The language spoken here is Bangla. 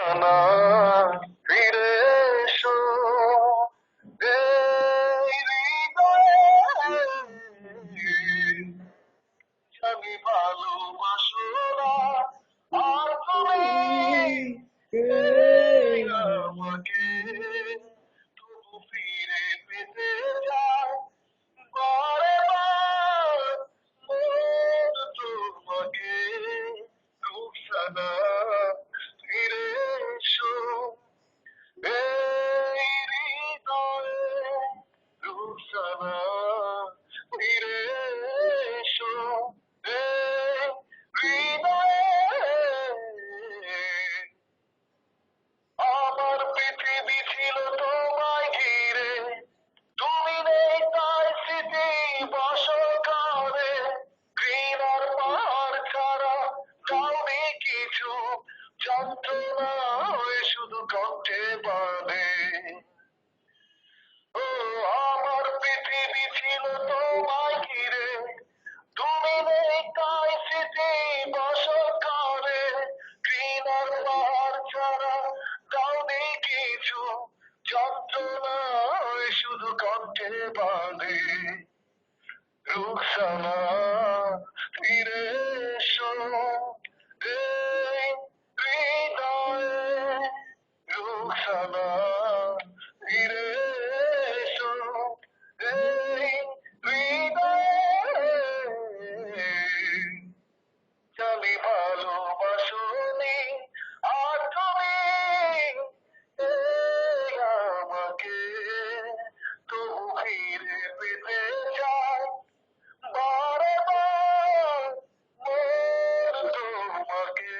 রুকসানা ফিরে এসো। আমি ভালোবাসো যন্ত্রণায় শুধু কণ্ঠে বাঁধে। ও, আমার পৃথিবী ছিল তোমায় ঘিরে। তুমি নেই ঘৃণার পাহাড় ছাড়া দাওনি কিছু। যন্ত্রণায় শুধু কণ্ঠে বাঁধে। রুকসানা ফিরে এসো। রুকসানা ফিরে এসো। এই হৃদয়ে জানি ভালোবাসনি আর তুমি আমাকে। তবু ফিরে পেতে চাই, বারে বার তোমাকে।